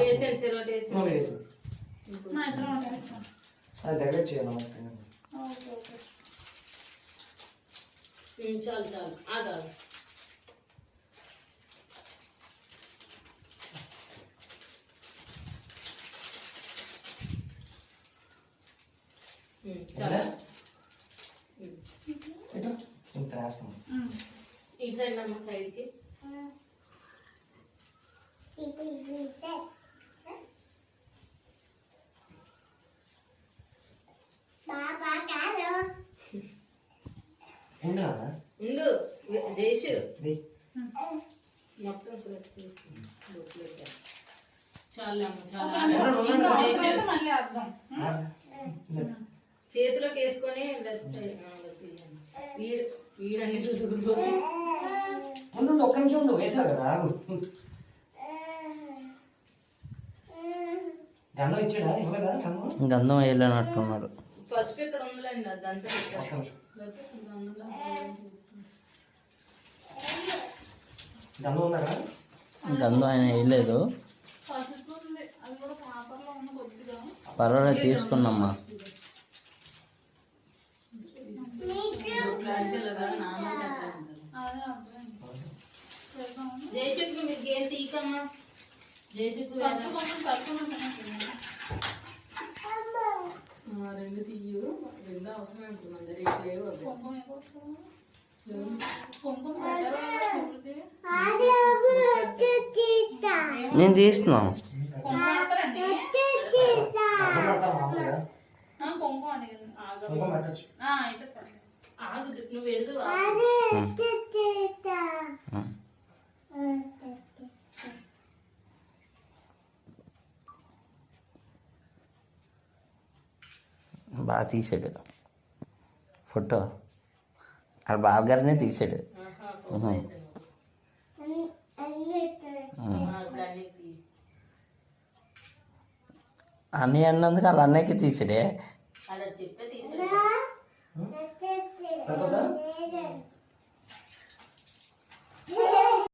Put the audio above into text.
వేసాను సిరోటి మళ్ళీ వేసాను వేసి మా ఇద్దరం వండేస్తాం అది దగ్గర చేయాలి మొత్తం ఓకే ఓకే ఉమ్, చాలు చాలు ఆగాలి ఇంత ఉమ్. ఇటు రండి అమ్మ సైడ్కి. ఉండు దేశు. చాలు చాలు. మళ్ళీ వేద్దాం. చేతిలోకి వేసుకొని దూరం ఉండు ఉండు, ఒక్క నిమిషం ఉండు వేసావు కదా గంధం ఇచ్చాడా? ఇవ్వలేదా గంధం? గంధం వేయలేనట్టున్నాడు పసుపు ఇక్కడ ఉందిలేండి అదంతా గంధం ఆయన వేయలేదు. పర్వాలేదు తీసుకున్నామ్మా. చేద్దాం జయశక్తి మీరు గేమ్ తీయకమ్మా రెండు తీయు రెండు అవసరం అనుకున్నాను రేపు లేవు? నేను తీస్తున్నాను కుంకుమ పెడతారండి బాగా తీసాడు. ఫోటో. ఆ బావగారినే తీసాడు. ఉహు. ఉహు. అన్నీ అన్నందుకు వాళ్ళ అన్నయ్యకి తీసాడే?